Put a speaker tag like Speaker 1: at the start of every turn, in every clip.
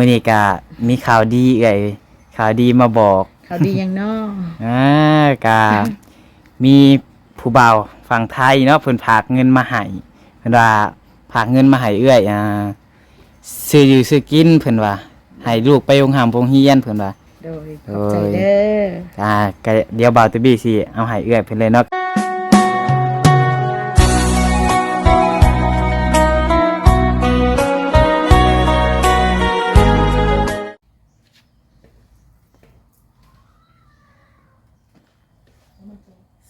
Speaker 1: มื้อนี้ก็มีข่าวดีเอ่ยข่าวดีมาบอก
Speaker 2: เขาดียังเนาะ
Speaker 1: อ่ากามีผู้บ่าวฝั่งไทยเนาะเพิ่นฝากเงินมาให้เพิ่นว่าฝากเงินมาให้เอื้อยอ่าซื้ออยู่ซื้อกินเพิ่นว่าให้ลูกไปโรงหามโรงเรียนเพิ่นว่า
Speaker 2: โดยขอบใจเด้อ
Speaker 1: อ่าก็เดี๋ยวบ่าวตวบี้สิเอาให้เอื้อยเพิ่นเลยเนาะ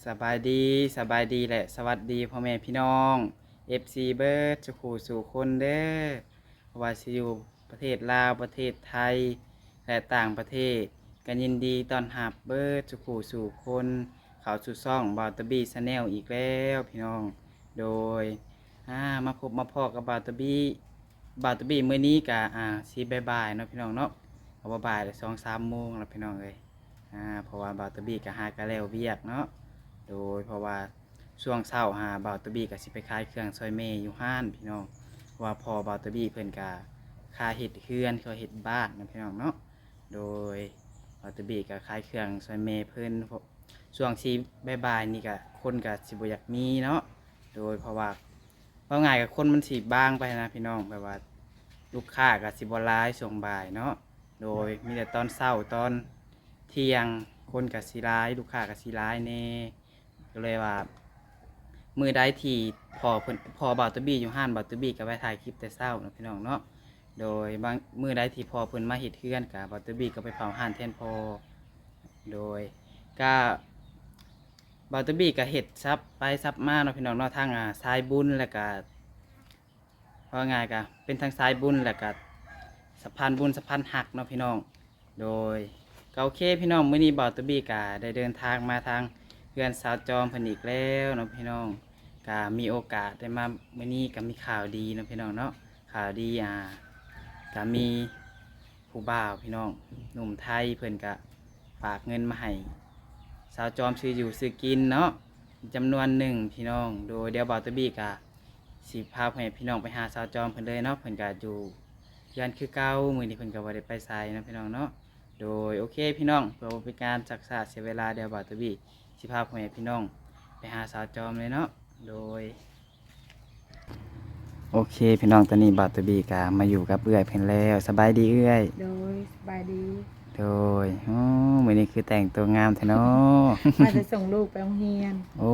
Speaker 1: สบายดีสบายดีแหละ สวัสดีพ่อแม่พี่น้อง FC เบิร์ดสุขูสู่คนเด้อเพราะว่าสิอยู่ประเทศลาวประเทศไทย และต่างประเทศ กันยินดีตอนรับเบิร์ดสุขูสู่คนเขาสู่ซ่องบาวตบี้ชาแนลอีกแล้วพี่น้อง โดยอ่ามาพบมาพอกับบาวตบี้บาวตบี้มื้อนี้กะอ่าสีบายบายเนาะพี่น้องเนาะเอาบ่บ่ายสองสามโมงแล้วพี่น้องเอ้ยอ่าเพราะว่าบาวตบี้กะหากะแล้วเวียกเนาะ โดยเพราะว่าช่วงเช้าหาบาวตบี้กะสิไปขายเครื่องซอยเมย์อยู่ห้านพี่น้องว่าพอบาวตบี้เพิ่นกะคาเฮ็ดเฮือนเขาเฮ็ดบ้านนะพี่น้องเนาะโดยบาวตบี้กะขายเครื่องซอยเมย์เพิ่นช่วงชีบายๆนี่ก็คนก็สิบอยากมีเนาะโดยเพราะว่าเพราะง่ายกับคนมันสิบางไปนะพี่น้องแบบว่าลูกค้าก็สิบ่หลายช่วงบ่ายเนาะโดยมีแต่ตอนเช้าตอนเที่ยงคนก็สิหลาย ลูกค้าก็สิหลายแน่ ก็เลยว่า มือใดที่พอเพิ่นพอบาตวบี้อยู่ห้านบาตวบี้ก็ไปถ่ายคลิปแต่เช้านะพี่น้องเนาะโดยบางมือใดที่พอเพิ่นมาเฮ็ดเฮือนก็บ่าตวบี้ก็ไปเผาห้านแทนพอโดยก็บาวตบี้ก็เห็ดซับไปซับมาเนาะพี่น้องเนาะทางอ่าสายบุญแล้วก็เพราะง่ายก็เป็นทางสายบุญแล้วก็สะพานบุญสะพานหักเนาะพี่น้อง โดยก็โอเคพี่น้องมื้อนี้บาตบี้ก็ได้เดินทางมาทาง เพื่อนสาวจอมเพิ่นอีกแล้วเนาะพี่น้องก็มีโอกาสได้มามื้อนี้ก็มีข่าวดีเนาะพี่น้องเนาะข่าวดีอ่าก็มีผู้บ่าวพี่น้องหนุ่มไทยเพิ่นก็ฝากเงินมาให้สาวจอมซื้ออยู่ซื้อกินเนาะจำนวนหนึ่งพี่น้อง โดยเดียวบาวตวบี้กะสิพาให้พี่น้องไปหาสาวจอมเพิ่นเลยเนาะเพิ่นกะอยู่ยันคือเก่ามือนี้เพิ่นก็บ่ได้ไปไสเนาะพี่น้องเนาะโดยโอเคพี่น้องเพื่อบ่เป็นการจักษาเสียเวลาเดียวบาวตวบี้ สิพาให้พี่น้อง ไปหาสาวจอมเลยเนาะโดย โอเค พี่น้องตอนนี้บาวตวบี้กะมาอยู่กับเอื้อยเพิ่นแล้วสบายดีเอื้อย
Speaker 2: โดยสบายดี
Speaker 1: โดยอ๋อมื้อนี้คือแต่งตัวงามแท้เนาะ
Speaker 2: มาจะส่งลูกไปโรงเรียน
Speaker 1: โอ้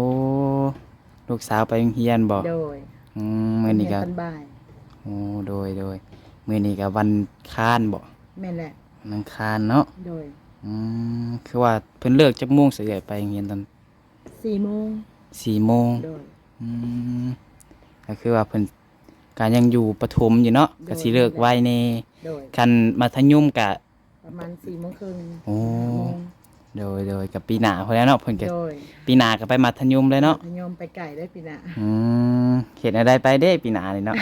Speaker 1: ลูกสาวไปโรงเรียนบ่
Speaker 2: โดย
Speaker 1: อืมมื้อนี้ก็
Speaker 2: โรงเรียตอนบ่าย
Speaker 1: โอ้โดยโดยมื้อนี้ก็วันค้านบ่
Speaker 2: แม่นแหละ
Speaker 1: วันอังคารเนาะ
Speaker 2: โดย
Speaker 1: อืมคือว่าเพิ่นเลิกจักโมงสิเอื้อยไปโรงเรียนตอน
Speaker 2: สี่โมง
Speaker 1: 4โมง
Speaker 2: โดย
Speaker 1: อืมก็คือว่าเพิ่นก็ยังอยู่ประถมอยู่เนาะก็สิเลิกไวแน่
Speaker 2: โดย
Speaker 1: คันมัธยมก็
Speaker 2: ประมาณสี่โมงครึ่ง
Speaker 1: โอ้
Speaker 2: ห้าโมง
Speaker 1: โดยโดยกับปีหน้าพุ่นแหล้วเนาะเพิ่นก็
Speaker 2: โดย
Speaker 1: ปีหน้าก็ไปมัธยมเลยเนาะ
Speaker 2: พยอมไปไก่ได้ปีหน้า
Speaker 1: อืมเห็นอะไรไปเด้ปีหน้านี่เนาะ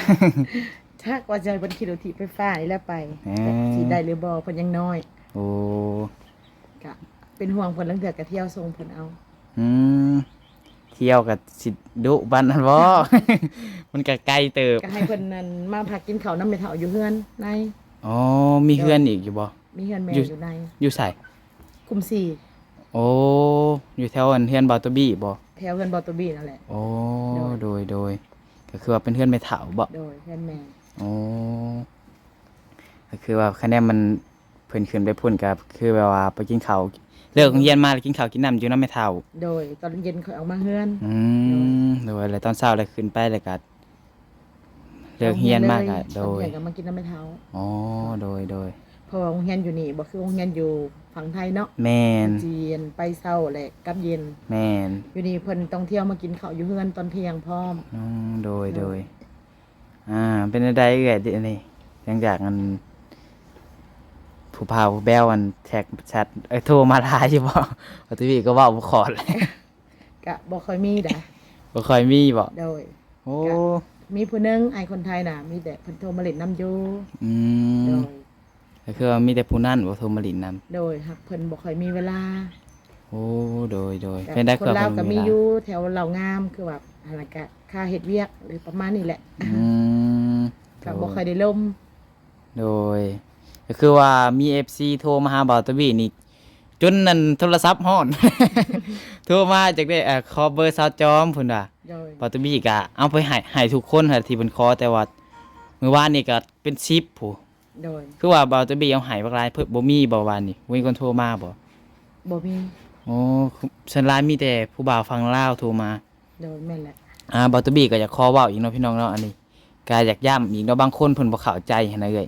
Speaker 2: ถ้ากว่าจะบนขี่รถถีบไฟฟ้านี่แล้วไป
Speaker 1: แหม
Speaker 2: สีได้หรือบ่เพิ่นยังน้อย
Speaker 1: โอ้
Speaker 2: กะเป็นห่วงเพิ่นลังเดือกกะเที่ยวทรงเพิ่นเอา
Speaker 1: อืมเที่ยวกับสิดุบ้านนั่นบ่ มันก็ไกลเติบ
Speaker 2: ก็ให้เพิ่นนั่นมาพักกินข้าวนำแม่เฒ่าอยู่เฮือนใน
Speaker 1: อ๋อมีเพื่อนอีกอยู่บ่
Speaker 2: มีเฮือนแม่
Speaker 1: อยู่
Speaker 2: อยู่ใน
Speaker 1: อยู่ใส่
Speaker 2: คุมสี่
Speaker 1: โอ้อยู่แถวอันเพื่อนบอตบี้บ่
Speaker 2: แถวเฮือนบอตบี้นั่นแหละ
Speaker 1: โอ้
Speaker 2: โดย
Speaker 1: โดยโดยก็คือว่าเป็นเพื่อนไม่เฒ่าบ่
Speaker 2: โดยเฮือนแม่
Speaker 1: โอ้ก็คือว่าคะแนนมันเพิ่นขึ้นไปพุ่นกับคือแบบว่าไปกินข้าวเลิกโรงเรียนมาแล้วกินข้าวกินน้ำอยู่นำไม่เฒ่า
Speaker 2: โดยตอนเย็นเขาเอามาเฮือน
Speaker 1: อืมโดยแล้วตอนเช้าแล้วขึ้นไปแล้วก็เลิกเรียนมากอะโดย
Speaker 2: ตอนเย็นก็มากินน้ำแม่เฒ่า
Speaker 1: อ๋อโดยโดย
Speaker 2: เพราะว่าโรงเรียนอยู่นี่บ่คือโรงเรียนอยู่ฝั่งไทยเนาะ
Speaker 1: แม่น
Speaker 2: จีนไปเช้าแหละกลับเย็น
Speaker 1: แม่น
Speaker 2: อยู่นี่เพิ่นต้องเที่ยวมากินข้าวอยู่เฮือนตอนเที่ยงพร้อม
Speaker 1: อืมโดย
Speaker 2: โด
Speaker 1: โด
Speaker 2: ย
Speaker 1: ยอ่าเป็นอะไรเอ่ยเดี๋ยวนี่หลังจากมัน ผู้พาวแบวมันแท็กแชทเอ้ยโทรมาทายใช่บ่ปกติก็เว่าบ่ขอดเลย
Speaker 2: ก็บ่ค่อยมีดะ
Speaker 1: บ่ค่อยมีบ่
Speaker 2: โดย
Speaker 1: โอ้
Speaker 2: มีผู้หนึงไอคนไทยน่ะ มีแต่เพิ่นโทรมาเล่นน้ำอยู่
Speaker 1: อื
Speaker 2: โด
Speaker 1: ม
Speaker 2: ย
Speaker 1: ก็คือว่ามีแต่ผู้นั้นบ่โทรมาลินนำ
Speaker 2: โดยหักเพิ่นบ่ค่อยมีเวลา
Speaker 1: โอ้โดยโดย
Speaker 2: แต่
Speaker 1: เป็นได้
Speaker 2: คน
Speaker 1: คือ
Speaker 2: ลาว
Speaker 1: เพิ่
Speaker 2: ก็
Speaker 1: น
Speaker 2: มี
Speaker 1: เวลา
Speaker 2: อยู่แถวเหล่างามคือแบบอะไรกะค่าเฮ็ดเวียกหรือประมาณนี้แหละ
Speaker 1: อืม
Speaker 2: ก็บ่ค่อยได้ล่ม
Speaker 1: โดย ก็คือว่ามี FC โทรมาหาบ่าวตะบี้นี่จนนั่นโทรศัพท์ฮ้อน โทรมาจากได้เอ่อขอเบอร์สาวจอมพุ่นว่า
Speaker 2: โดย
Speaker 1: บ่าวตะบี้ก็เอาไปให้ให้ทุกคนค่ะที่เพิ่นขอแต่ว่ามื้อวานนี่ก็เป็น10ผู้
Speaker 2: โดย
Speaker 1: คือว่าบ่าวตะบี้เอาให้บักหลายเพิ่นบ่มีบ่วานนี่บ่มีคนโทรมาบ่
Speaker 2: บ่มี
Speaker 1: โอ้ส่วนหลายมีแต่ผู้บ่าวฟังลาวโทรมา
Speaker 2: โดยแม่นแหละ
Speaker 1: อ่าบอตบี้ก็อยากขอเว้าอีกเนาะพี่น้องเนาะอันนี้ก็อยากย้ำอีกเนาะบางคนเพิ่นบ่เข้าใจหันนะเอ้ย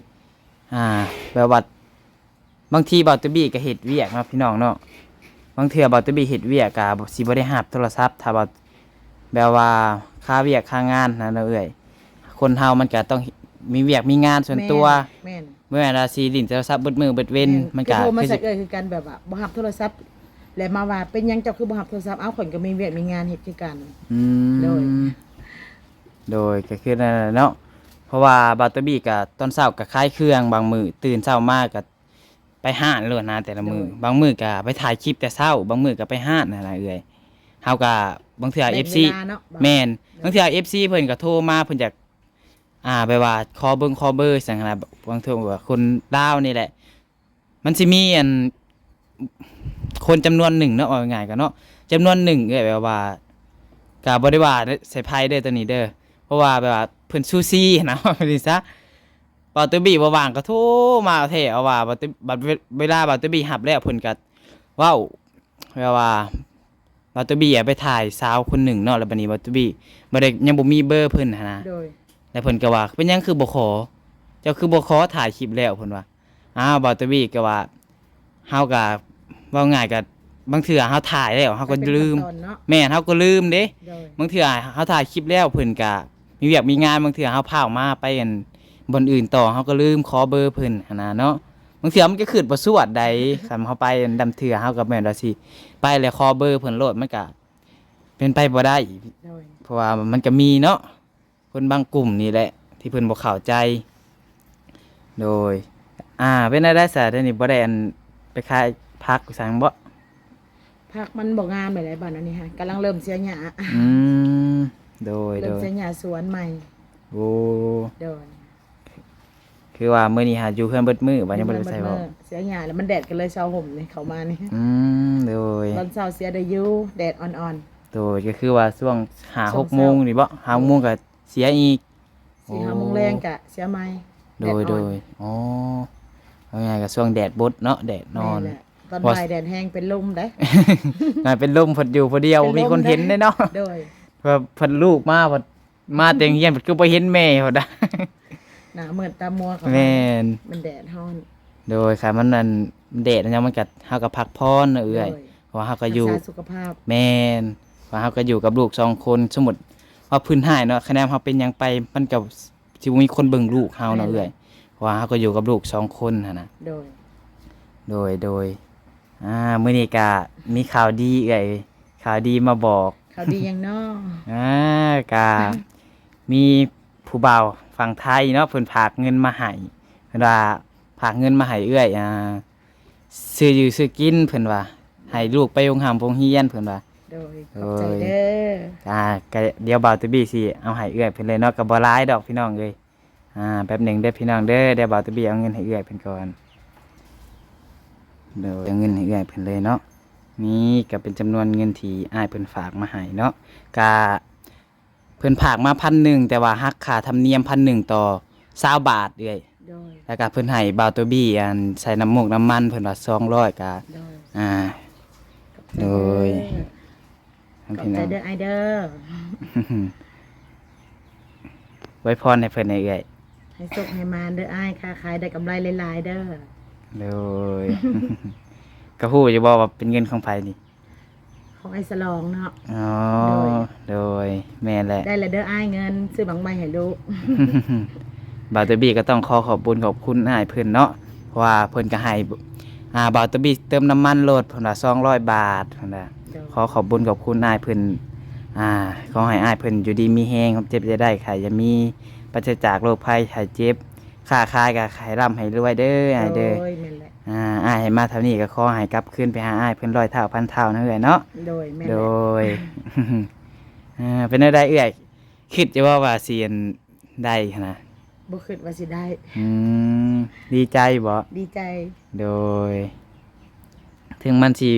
Speaker 1: อ่าแบบว่าบางทีบอตบี้ก็เฮ็ดเวียกเนาะพี่น้องเนาะบางเทื่อบอตบี้เฮ็ดเวียกก็สิบ่ได้รับโทรศัพท์ถ้าบ่แบบว่าค่าเวียกค่างานนะเนาะเอ้ยคนเฮามันก็ต้องมีเวียกมีงานส่วนตัว
Speaker 2: แม่น
Speaker 1: เมื่อเวลาสิลิ้นโทรศัพท์เบิดมือเบิดเว้นมันก็
Speaker 2: คือโทรมา
Speaker 1: คือ
Speaker 2: ใส่
Speaker 1: สิ
Speaker 2: เอ่ยคือกันแบบว่าบ่รับโทรศัพท์แล้วมาว่าเป็นหยังเจ้าคือบ่รับโทรศัพท์เอาข่อยก็มีเวียกมีงานเฮ็ดคือกัน
Speaker 1: อืม
Speaker 2: โดย
Speaker 1: โดยก็คือนั่นแหละเนาะ เพราะว่าบาตเตอร์บี้กับตอนเช้ากับคล้ายเครื่องบางมือตื่นเช้ามากกับไปห้านเลยนะแต่ละมือ บางมือกับไปถ่ายคลิปแต่เช้า บางมือกับไปห้านอะไรเอ่ยเฮากับบางเทื่อ
Speaker 2: แบ่ง
Speaker 1: FC
Speaker 2: เวลาเนาะ
Speaker 1: แม่นบางเทื่อ FC เพิ่นก็โทรมาเพิ่นอยากอ่าไปว่าคอเบิ่งคอเบอร์สั่งนะบางเทื่อว่าคนลาวนี่แหละ มันสิมีอันคนจำนวนหนึ่งเนาะเอาง่ายๆกันเนาะจำนวนหนึ่งเอ้ยแบบว่าก็บ่ได้ว่าใส่ไพ่เด้อตัวนี้เด้อ เพราะว่าแบบว่าเพิ่นซูซี่นะว่าดิซะบาตเตอร์บี้บ่ว่างก็โทรมาแท้เอาว่าบาตเตอร์บัดเวลาบาตเตอร์บี้หับแล้วเพิ่นก็เว้าแบบว่าบาตเตอร์บี้อะไปถ่ายสาวคนหนึ่งเนาะแล้วบัดนี้บาตเตอร์บี้บ่ได้ยังบ่มีเบอร์เพิ่นหั้นนะ
Speaker 2: โดย
Speaker 1: แล้วเพิ่นก็ว่าเป็นหยังคือบ่ขอ เจ้าคือบ่ขอถ่ายคลิปแล้วเพิ่นว่าอ้าวบาตเตอร์บี้ก็ว่าเฮาก็เว้าง่ายก็บางเทื่อเฮาถ่ายแล้วเฮาก็ลืม
Speaker 2: เป็นขั้นตอนเนาะ
Speaker 1: แม่นเฮาก็ลืมเด้
Speaker 2: โดย
Speaker 1: บางเทื่อเฮาถ่ายคลิปแล้วเพิ่นก็ มีเวียกมีงานบางเทื่อเฮาพาออกมาไปอันบนอื่นต่อเฮาก็ลืมขอเบอร์เพิ่นหันน่ะเนาะบางเทื่อมันก็ขึ้นบ่สวดใดคันเฮาไปอันดำเทื่อเฮาก็แม่นว่าสิไปแล้วขอเบอร์เพิ่นโลดมันก็เป็นไปบ่ได้
Speaker 2: โดย
Speaker 1: เพราะว่ามันก็มีเนาะคนบางกลุ่มนี่แหละ ที่เพิ่นบ่เข้าใจ โดย อ่าเป็นได้ได้ซะเดี๋ยวนี้บ่ได้อันไปขายพักสั่งบ่
Speaker 2: ผักมันบ่งามหลายๆบ้านอันนี้ฮะกำลังเริ่มเสียหญ้า
Speaker 1: อืม โดย
Speaker 2: เริ่
Speaker 1: โด
Speaker 2: ม
Speaker 1: ย
Speaker 2: เสียหญ้าสวนใหม่
Speaker 1: โอ้
Speaker 2: โดย
Speaker 1: คือว่ามื้อนี้หาอยู่เพื่อนเบิดมื้อบ่ยังบ่ได้ใส่บ่
Speaker 2: เสียหญ้าแล้วมันแดดกันเลยเช้าห่มนี่เข้ามานี่
Speaker 1: อืมโดย
Speaker 2: ตอนเช้าเสียได้อยู่แดดอ่อน
Speaker 1: โดยก็คือว่าช่วงหา
Speaker 2: ช่วง
Speaker 1: 6โมงนี่บ่หาโมงก็เสียอีก
Speaker 2: ๆสี่ห้าโมงแรงกะเสียไหม
Speaker 1: โดยโดยอ๋อเอาง่ายๆก็ช่วงแดดบดเนาะแดดนอน
Speaker 2: แม่แหละตอน
Speaker 1: ว่า
Speaker 2: บ่ายแดดแห้งเป็นลมได้
Speaker 1: งานเป็นลมพอดอยู่พอเดียว
Speaker 2: เป็นลม
Speaker 1: มีคนเห็นได้เนาะ
Speaker 2: โดย
Speaker 1: เพอพอลูกมาพอมาเต็งเฮียนพอคือบ่เห็นแม่พอได้
Speaker 2: หน้ามืดตามัวเขา
Speaker 1: แม่น
Speaker 2: มันแดดร้อน
Speaker 1: โดยค่ะมันนั่นแดดอันยังมันก็เฮาก็พักพรเนาะเอื้อย
Speaker 2: โด
Speaker 1: เพราะว่าเฮาก็อยู่
Speaker 2: รักษาสุขภาพ
Speaker 1: แม่นเพราะเฮาก็อยู่กับลูกสองคนสมมุติว่าพื้นหายเนาะคะแนนเฮาเป็นหยังไปมันก็สิบ่มีคนเบิ่งลูกเฮาเนาะเอื้อยเพราะว่าเฮาก็อยู่กับลูกสองคนหั่นน่ะ
Speaker 2: โดย
Speaker 1: โดยโดยอ่ามื้อนี้ก็มีข่าวดีเอ้ยข่าวดีมาบอก
Speaker 2: ข่าวดียังเนาะ
Speaker 1: อ่ากามีผู้บ่าวฝั่งไทยเนาะเพิ่นฝากเงินมาให้เพิ่นว่าฝากเงินมาให้เอื้อยอ่าซื้ออยู่ซื้อกินเพิ่นว่าให้ลูกไปโรงหามโรงเรียนเพิ่นว่า
Speaker 2: โดยขอบใจเด้อ
Speaker 1: อ่าก็เดี๋ยวบ่าวตวบี้สิเอาให้เอื้อยเพิ่นเลยเนาะก็บ่หลายดอกพี่น้องเอ้ยอ่าแป๊บหนึงเด้อพี่น้องเด้อเดี๋ยวบ่าวตวบี้เอาเงินให้เอื้อยเพิ่นก่อนเดี๋ยวเอาเงินให้เอื้อยเพิ่นเลยเนาะ นี่ก็เป็นจำนวนเงินที่อ้ายเพิ่นฝากมาให้เนาะกาเพิ่นผากมาพันหนึ่งแต่ว่าหักค่าธรรมเนียมพันหนึ่งต่อเศร้าบาทเอ้ย
Speaker 2: โดย
Speaker 1: แล้วก็เพิ่นให้บาวตัวบี้อันใส่น้ำมูกน้ำมันเพิ่นว่าสองร้อยกะ
Speaker 2: โดย
Speaker 1: อ่า โดย
Speaker 2: ขอบ
Speaker 1: พี่
Speaker 2: ใจ
Speaker 1: น้อง
Speaker 2: เด้อไอเด้อ
Speaker 1: ไว้พรให้เพิ่นให้เอ้ย
Speaker 2: ให้สุขให้มานเด้อไอายค้าขายได้กำไรหลายๆเด้อ
Speaker 1: โดย ก็ฮู้อยู่บ่ว่าเป็นเงินของไผนี่
Speaker 2: ของไอสลองเนาะ
Speaker 1: อ๋อ
Speaker 2: โดย
Speaker 1: โดยแม่นแหละ
Speaker 2: ได้และเด้อไอายเงิน ซื้อบางใบให้ลูก
Speaker 1: บาวตัวบี้ก็ต้องขอขอบคุณขอบคุณอ้ายเพิ่นเนาะเพราะว่าเพิ่นก็ให้อ่าบาวตัวบี้เติมน้ำมันโลดเพิ่นว่า200 บาทเพิ่นว่า
Speaker 2: โดย
Speaker 1: ขอขอบบุญขอบคุณอ้ายเพิ่นอ่าขอให้อ้ายเพิ่นอยู่ดีมีแฮงความเจ็บจะได้ค่ะอย่ามีปราศจากโรคภัยหายเจ็บค้าขายก็ขายร่ำให้รวยเด้ออ้ายเด้อ
Speaker 2: โดยแม่นแหละ
Speaker 1: อ่าอ้ายให้มาเท่านี้ก็ขอให้กลับคืนไปหาอ้ายเพิ่นร้อยเท่าพันเท่านะเอ้อยเนาะ
Speaker 2: โดยแม่น
Speaker 1: โด
Speaker 2: แหละ
Speaker 1: ยอ่าเป็นได้เอ้อยคิดจะว่าว่าเสียนได้หั้นนะ
Speaker 2: บ่คิดว่าสิได้
Speaker 1: อืมดีใจบ่
Speaker 2: ดีใจ
Speaker 1: โดย ถึงมันสิ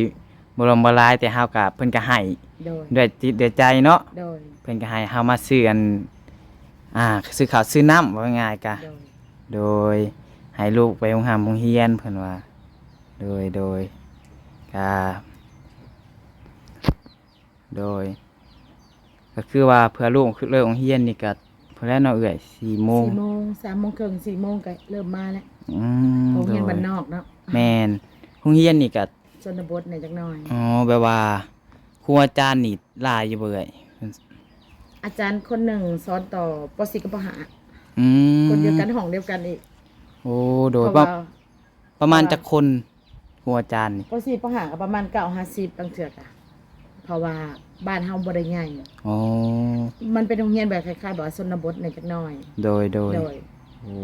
Speaker 1: บ่ลมบ่ลายแต่เฮาก็เพิ่นก็ให้
Speaker 2: โดย
Speaker 1: ด้วยจิตด้วยใจเนาะ
Speaker 2: โดย
Speaker 1: เพิ่นก็ให้เฮามาซื้ออัน อ่า ซื้อข้าวซื้อน้ำว่าง่ายๆกะ
Speaker 2: โดย
Speaker 1: โดย ให้ลูกไปโรงหามโรงเรียนเพิ่นว่า โดยโดยกะโดย ก็คือว่าเพื่อลูกเลิกโรงเรียนนี่ก็เพิ่นแล้วเนาะเอื้อย4โมง
Speaker 2: สี่โมงสามโมงครึ่งสี่โมงก็เริ่มมาแล้ว
Speaker 1: อืม
Speaker 2: โรง
Speaker 1: โด
Speaker 2: เรียน
Speaker 1: ย
Speaker 2: บ้านนอกเนาะ
Speaker 1: แม่นโรงเรียนนี่ก็
Speaker 2: ชนบทเนี่ยจักหน่อย
Speaker 1: อ๋อแบบว่าครูอาจารย์นี่หลายอยู่เบื่อย
Speaker 2: อาจารย์คนหนึ่งสอนต่อปสิกับปหา
Speaker 1: อืม
Speaker 2: คนเดียวกันห้องเดียวกันอีก
Speaker 1: โอ้โดย
Speaker 2: เพ
Speaker 1: ประ
Speaker 2: ราะว่า
Speaker 1: ประมาณ
Speaker 2: เพราะว่า
Speaker 1: จักคนครูอาจารย์นี่
Speaker 2: ปสิปหาก็ประมาณเก้าห้าสิบบางเถื่อกอะเพราะว่าบ้านเฮาบ่ได้ใหญ่
Speaker 1: อ๋อ
Speaker 2: มันเป็นโรงเรียนแบบคล้ายๆแบบว่าชนบทเนี่ยจักหน่อย
Speaker 1: โดยโดย
Speaker 2: โดย
Speaker 1: โอ้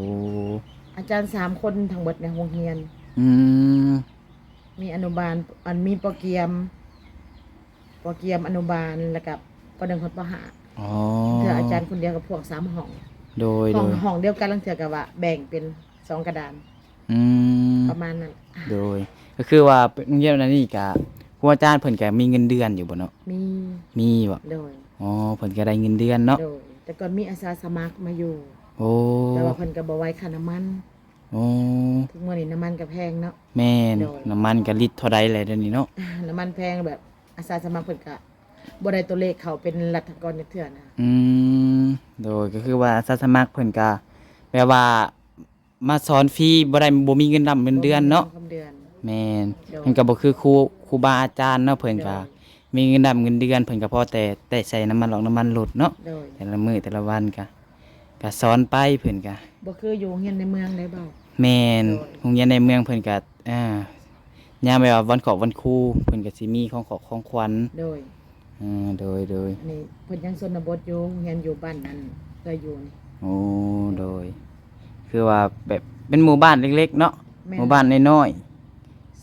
Speaker 2: อาจารย์สามคนทั้งหมดในโรงเรียน
Speaker 1: อืม
Speaker 2: มีอนุบาลอันมีโปรเกียมโปรเกียมอนุบาลแล้วกับปหนึ่งคนปหา
Speaker 1: อ๋อ
Speaker 2: เถื่ออาจารย์คนเดียวกับพวกสามห้อง
Speaker 1: โดย
Speaker 2: ห้
Speaker 1: โด
Speaker 2: อง
Speaker 1: ย
Speaker 2: ห้องเดียวกันลังเถื่อกับว่าแบ่งเป็น สองกระดาน
Speaker 1: อืม
Speaker 2: ประมาณนั้น
Speaker 1: โดย ก็คือว่าโรงเรียนนั้นนี่ก็ครูอาจารย์เพิ่นก็มีเงินเดือนอยู่บ่เนาะ
Speaker 2: มี
Speaker 1: มีบ่
Speaker 2: โดย
Speaker 1: อ๋อเพิ่นก็ได้เงินเดือนเนาะ
Speaker 2: โดยแต่ก่อนมีอาสาสมัครมาอยู่
Speaker 1: โอ้
Speaker 2: แต่ว่าเพิ่นก็บ่ไว้ค่าน้ำมัน
Speaker 1: โอ้
Speaker 2: ทุกมื้อนี้น้ำมันก็แพงเนาะ
Speaker 1: แม่น
Speaker 2: โดย
Speaker 1: น้ำมันก็ลิตรเท่าใดแหละเดี๋ยวนี้เนาะ
Speaker 2: อ่าน้ำมันแพงแบบอาสาสมัครเพิ่นก็บ่ได้ตัวเลขเขาเป็นรัฐกรจักเทื่อนะ
Speaker 1: อืมโดยก็คือว่าอาสาสมัครเพิ่นก็แปลว่า มาสอนฟรีบ่ได้บ่มีเงินดำเงินเดือนเนาะ
Speaker 2: บ่มีเดือน
Speaker 1: แม่น
Speaker 2: โดย
Speaker 1: มันก็บ่คือครูครูบาอาจารย์เนาะเพิ่นก็
Speaker 2: โดย
Speaker 1: มีเงินดำเงินเดือนเพิ่นก็พอแต่แต่ใช้น้ำมันหลอกน้ำมันลดเนาะ
Speaker 2: โดย
Speaker 1: แต่ละมื้อแต่ละวันก็ก็สอนไปเพิ่นก็
Speaker 2: บ่คืออยู่โรงเรียนในเมืองได้เปล่า
Speaker 1: แม่น
Speaker 2: โดย
Speaker 1: โรงเรียนในเมืองเพิ่นก็อ่ายามแบบว่าวันขอบวันครูเพิ่นก็สิมีของขอของขวัญ
Speaker 2: โดย
Speaker 1: อ่าโดยโดย
Speaker 2: อันนี้เพิ่นยังชนบทอยู่โรงเรียนอยู่บ้านนั้นเคยอยู่นี่
Speaker 1: โอ้โดย คือว่าแบบเป็นหมู่บ้านเล็กๆเนาะ
Speaker 2: แม่
Speaker 1: หมู่บ้านน้อย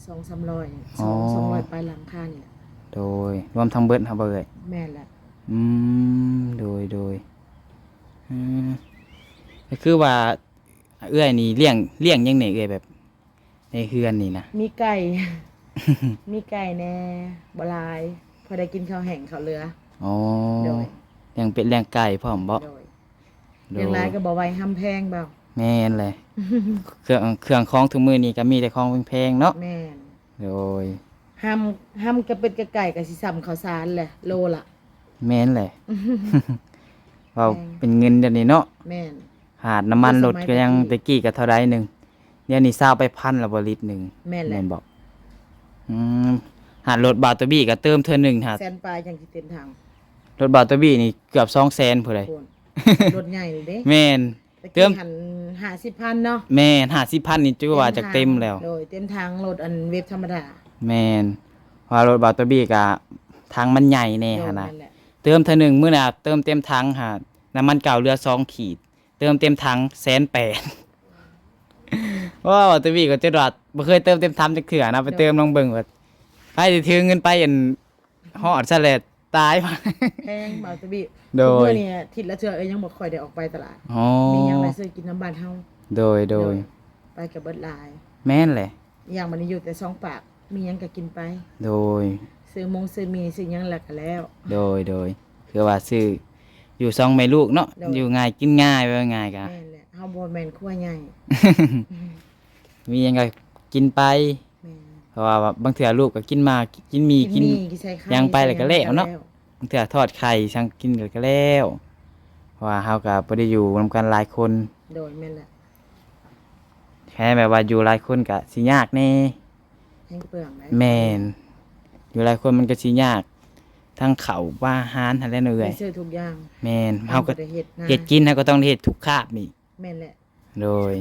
Speaker 2: สองสามร้อย
Speaker 1: อ๋
Speaker 2: ส
Speaker 1: อ
Speaker 2: องสองร้อยปลายหลังคานี่แหละ
Speaker 1: ๆโดยรวมทั้งเบิดเฮาเบิด
Speaker 2: แม่นแหละ
Speaker 1: อืมโดยโดยอืมก็คือว่า เอื้อยนี่เลี้ยงเลี้ยงยังไงเอื้อยแบบ ในเฮือนนี่นะ
Speaker 2: มีไก่ มีไก่แน่บหลาย พอได้กินข้าวแห้งข้าวเหลือ
Speaker 1: อ๋อ
Speaker 2: โดย
Speaker 1: เลี้ยงเป็ดเลี้ยงไก่พร้อมบ่
Speaker 2: โดย
Speaker 1: โด
Speaker 2: เลี้ยงหลายก็บ่ไหวห้ำแพงเปล่า
Speaker 1: แม่นเลย เครื่องเครื่องของทุกมื้อนี้ก็มีแต่ของแพงๆเนาะ
Speaker 2: แม่น
Speaker 1: โดย
Speaker 2: ห้ำห้ำกระเป็ดกระไก่กับสิซ้ำข้าวสารแหละโลละ
Speaker 1: แม่นเลยว่า
Speaker 2: แพง
Speaker 1: เป็นเงินเดี๋ยวนี้เนาะ
Speaker 2: แม่น
Speaker 1: หาดน้ำมัน
Speaker 2: คือ
Speaker 1: ร
Speaker 2: ส
Speaker 1: ถ
Speaker 2: มัย
Speaker 1: ก็ยัง
Speaker 2: ตะ
Speaker 1: ตะ
Speaker 2: กี้
Speaker 1: กี้ก็เท่าไรหนึ่งเดี๋ยวนี้เศร้าไปพันละบลิตรหนึ่ง
Speaker 2: แม่นแหละ
Speaker 1: นบอกอืมหาดรถบาตวบี้ก็เติมเท่าหนึ่งหาด
Speaker 2: แสนปลายจังสิเต็มทาง
Speaker 1: รถบาตวบี้นี่เกือบสองแสนผู้ใด
Speaker 2: โคนรถใหญ่เลยเด้
Speaker 1: แม่น
Speaker 2: ตะ
Speaker 1: เติ
Speaker 2: กี้
Speaker 1: ม
Speaker 2: หัน50,000เนาะ
Speaker 1: แม่นหาสิพันนี่จื้อว่าจากเต็มแล้ว
Speaker 2: โดยเต็มทางรถอันเว็บธรรมดา
Speaker 1: แม่นเพราะว่ารถบาตวบี้ก็ทางมันใหญ่แน่
Speaker 2: โด
Speaker 1: ฮะ
Speaker 2: ย
Speaker 1: นะ
Speaker 2: นั่นแหละ
Speaker 1: เติมเท่าหนึ่งมื้อน่ะเติมเต็มถังหาดน้ำมันเก่าเรือสองขีด เติมเต็มถังแสนแปดว่าบาตวบี้ก็จะรอดบ่เคยเติมเต็มถังจักเถื่อนะไปเติมลองเบิ่งว่าไปสิถือเงินไปอันฮอดซะแล้ว ตายว่ะ
Speaker 2: แพงบาตบี
Speaker 1: โดย
Speaker 2: ทุกมื้อเนี่ยทิศละเทื่อเอ้ยยังบ่ค่อยได้ออกไปตลาด
Speaker 1: อ๋อ
Speaker 2: มีหยังไรซื้อกินน้ำบ้านเฮา
Speaker 1: โดยโดย
Speaker 2: ไปกับเบิดหลาย
Speaker 1: แม่นแหละ
Speaker 2: อย่างมันนี้อยู่แต่สองปาก มีหยังก็กินไป
Speaker 1: โดย
Speaker 2: ซื้อมงซื้อมีซื้อหยังแหละก็แล้ว
Speaker 1: โดยโดยคือว่าซื้ออยู่ซองแม่ลูกเนาะ
Speaker 2: โดย
Speaker 1: อยู่ง่ายกินง่ายว่าง่ายกะ
Speaker 2: แม่นแหละเฮาบ่แม่นครัวใหญ่
Speaker 1: มีหยังก็กินไป
Speaker 2: แม่น
Speaker 1: เพ ราะว่าบางเถื่อลูกก็กินมากินมีกิน
Speaker 2: มีกินใส่ไข่
Speaker 1: ยังไปแล้วก็แล้วเนาะ
Speaker 2: ใส่หยัง
Speaker 1: บางเถื่อทอดไข่ช่างกินก็แล้วเพราะว่าเฮาก็บ่ได้อยู่นํกันหลายคน
Speaker 2: โดยแม่นแหละ
Speaker 1: แค่แบบว่าอยู่หลายคนก็สิยากแน่
Speaker 2: แห้งเปลืองไหม
Speaker 1: แม่นอยู่หลายคนมันก็สิยาก ทั้งเขาวว่าอาหารหั่นแหละเนื่อย
Speaker 2: ไปซื้อทุกอย่าง
Speaker 1: แม่นเฮาก็
Speaker 2: บ่ได้เฮ็ดนะ
Speaker 1: เฮ็ดกินเฮาก็ต้องเฮ็ดทุกคาบนี่
Speaker 2: แม่นแหละ
Speaker 1: โดย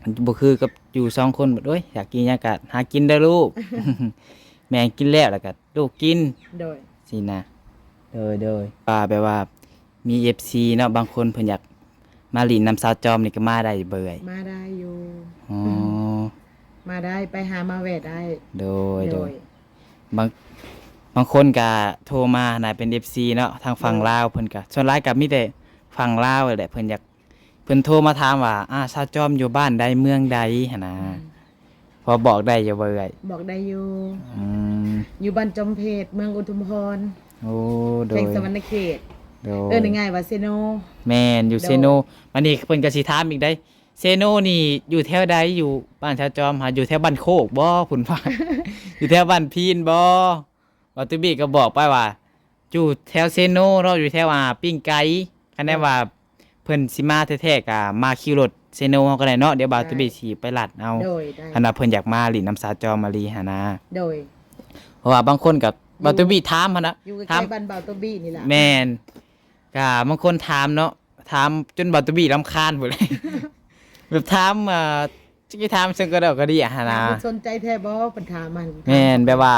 Speaker 1: มันบ่คือกับ อยู่สองคนบ่ด้วยอยากกินหยังก็หากินเด้อลูก แม่กินแล้วแล้วก็ลูกกิน
Speaker 2: โดย
Speaker 1: สินะโดยโดยป่าแบบว่า มี FC เนาะบางคนเพิ่นอยากมาหลินน้ำสาวจอมนี่ก็มาได้เบื่อย
Speaker 2: มาได้อยู่
Speaker 1: อ๋อ
Speaker 2: มาได้ไปหามาแวะได้
Speaker 1: โดยโด
Speaker 2: โด
Speaker 1: ย
Speaker 2: ย
Speaker 1: บางบางคนก็โทรมาน่ะเป็น FC เนาะทางฝั่งลาวเพิ่นก็ส่วนหลายก็มีแต่ฝั่งลาวแหละเพิ่นอยาก พิ่นโทรมาถามว่าอ่าซาจอมอยู่บ้านใดเมืองใดหั่นนะพอบอกได้อยู่บ่เอ่ย
Speaker 2: บอกได้อยู่
Speaker 1: อืม
Speaker 2: อยู่บ้านจอมเพชรเมืองอุทุมพร
Speaker 1: โอ้โด
Speaker 2: แขว
Speaker 1: ย
Speaker 2: งสวรรณเขต
Speaker 1: โดย
Speaker 2: เอิ้นง่ายๆว่าเซโน
Speaker 1: แม่นอยู่
Speaker 2: โดย
Speaker 1: เซโนวันนี้เพิ่นก็สิถามอีกได้เซโนนี่อยู่แถวใดอยู่บ้านชาวจอมหาอยู่แถวบ้านโคกบ่พุ่นว่า อยู่แถวบ้านพีนบ่วัตถุบีก็บอกไปว่าอยู่แถวเซโนเราอยู่แถวอ่าปิ้งไก่คันได้ว่าเพิ่นสิมาแท้ๆก็มาขี่รถเซโนเฮาก็ได้เนาะเดี๋ยวบาตุบีสิไปลัดเอา
Speaker 2: โดยได้
Speaker 1: คันว่าเพิ่นอยากมาหลินน้ำสาจอมารีหนนะ
Speaker 2: โดย
Speaker 1: เพราะว่าบางคนกับบาตุบีถามหันนะ
Speaker 2: อยู่ใก
Speaker 1: ถาม
Speaker 2: ล้ๆบ้านบ่าวตัวบี้นี่ล่ะ
Speaker 1: แม่นก็บางคนถามเนาะถามจนบาตุบีรำคาญหมดเลย แบบถามเอ่อจิกถามซึ่งก็ได้ก็ดีอะหนนะ
Speaker 2: สนใจแท้บ่เพิ่นถามมัน
Speaker 1: แม่นแบบว่า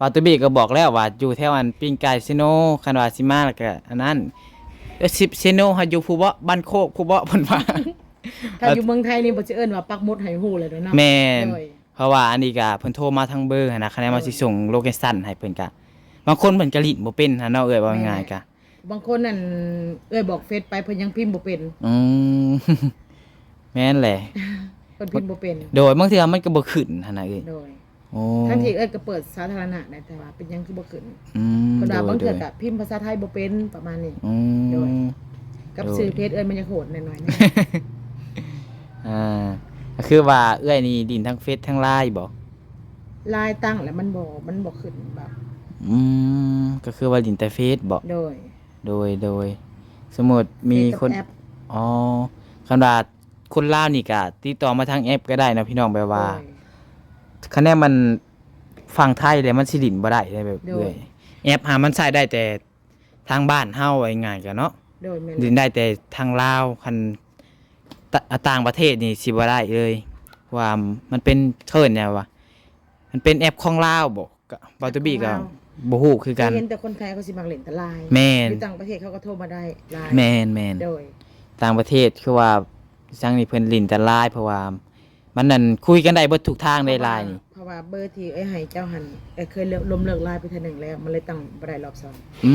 Speaker 1: บาตุบีก็บอกแล้วว่าอยู่แถวอันปิ้งไก่ซิโนคันว่าสิมาแล้วก็อันนั้น เอ้ยซิซิโนเฮาอยู่ผู้บ่บ้านโคกผู้บ่เพิ่นว่า
Speaker 2: ถ้าอยู่เมืองไทยนี่บ่สิเอิ้นว่าปักหมุดให้ฮู้เลยเด้อเนาะ
Speaker 1: แม่น
Speaker 2: โดย
Speaker 1: เพราะว่าอันนี้ก็เพิ่นโทรมาทางเบอร์หั้นนะคะแนนมาสิส่งโลเคชั่นให้เพิ่นก็บางคนเพิ่นก็ลิ้นบ่เป็นหันเนาะเอ้ยว่าง่ายๆก็
Speaker 2: บางคนนั่นเอ้ยบอกเฟซไปเพิ่นยังพิมพ์บ่เป็น
Speaker 1: อืม แม่นแหละ
Speaker 2: เพิ่นพิมพ์บ่เป็น
Speaker 1: โดยบางเทื่อมันก็บ่ขึ้นหั่นน่ะเอ้ย
Speaker 2: โดย
Speaker 1: โอ้
Speaker 2: ทั้งที่เอ้ยก็เปิดสาธารณะนะแต่ว่าเป็นหยังคือบ่ขึ้น
Speaker 1: อืม
Speaker 2: เพิ่นว่าบาง
Speaker 1: โด
Speaker 2: เทื่อยก็พิมพ์ภาษาไทยบ่เป็นประมาณนี้
Speaker 1: อื
Speaker 2: โดย
Speaker 1: ม
Speaker 2: กับ
Speaker 1: โดย
Speaker 2: ชื่อเพจเอ้ยมันจะโหดหน่อยๆนะ
Speaker 1: อ่าก็คือว่าเอ้ยนี่ดินทั้งเฟซทั้งไลน์บ่
Speaker 2: ลายตั้งแล้วมันบ่มันบ่ขึ้นแบบ
Speaker 1: อืมก็คือว่าดินแต่เฟซบ่
Speaker 2: โดย
Speaker 1: โดยโดย สมมุติมี
Speaker 2: เฟซกับ
Speaker 1: คน
Speaker 2: แอป
Speaker 1: อ๋อคันว่าคนลาวนี่ก็ติดต่อมาทางแอปก็ได้นะพี่น้องแบบว่า
Speaker 2: โดย
Speaker 1: คะแนนมันฟังไทยเลยมันสิดินบ่ได้ได้แบบ
Speaker 2: โดย
Speaker 1: เรื่อยแอปหามันใช้ได้แต่ทางบ้านเฮาไว้ง่ายกันเนาะ
Speaker 2: โดยแม่น
Speaker 1: ดินได้แต่ทางลาวคันตะต่างประเทศนี่สิบ่ได้เลยเพราะว่ามันเป็นเคินเนี่ยว่ามันเป็นแอปของลาวบ่ก็บาตูบี้ก็บ่ฮู้คือกัน
Speaker 2: เห็นแต่คนไทยเขาสิมักเล่นแต่ไลน์
Speaker 1: แม่น
Speaker 2: อยู่ต่างประเทศเขาก็โทรมาได้ไลน์
Speaker 1: แม่นแม่น
Speaker 2: โดย
Speaker 1: ต่างประเทศคือว่าจังนี่เพิ่นลินแต่ไลน์เพราะว่า มันนั่นคุยกันได้เบิดทุกทางได้ไลน์นี่
Speaker 2: เพราะว่าเบอร์ที่เอ้ยให้เจ้าหันเอ้ยเคยเลิกล้มเลิกไลน์ไปเทีหนึ่งแล้วมันเลยตั้งบ่ได้รอบสอง
Speaker 1: อื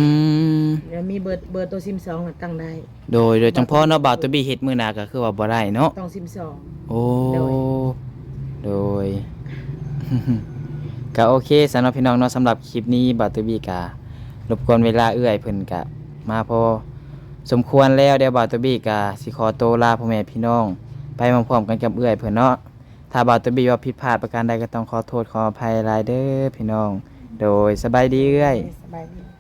Speaker 1: ม
Speaker 2: เดี๋ยวมีเบอร์เบอร์ตัวซิมสองน่ะตั้งได้
Speaker 1: โดยโดยจังพ่อเนาะบ่าวตัวบี้เฮ็ดมื้อหน้าก็คือว่าบ่ได้เนาะ
Speaker 2: ต้องซิมสอง
Speaker 1: โอ้
Speaker 2: โดย
Speaker 1: โดย ก็โอเคสำหรับพี่น้องเนาะสำหรับคลิปนี้บ่าวตัวบี้ก็รบกวนเวลาเอื้อยเพิ่นก็มาพอสมควรแล้วเดี๋ยวบ่าวตัวบี้ก็สิขอตัวลาพ่อแม่พี่น้อง ไปพร้อมๆกันกับเอื้อยเพิ่นเนาะ ถ้าบ่าวตัวบีว่าผิดพลาดประการใดก็ต้องขอโทษขออภัยหลายเด้อพี่น้อง โดยสบายดีเอื้อย
Speaker 2: สบายดี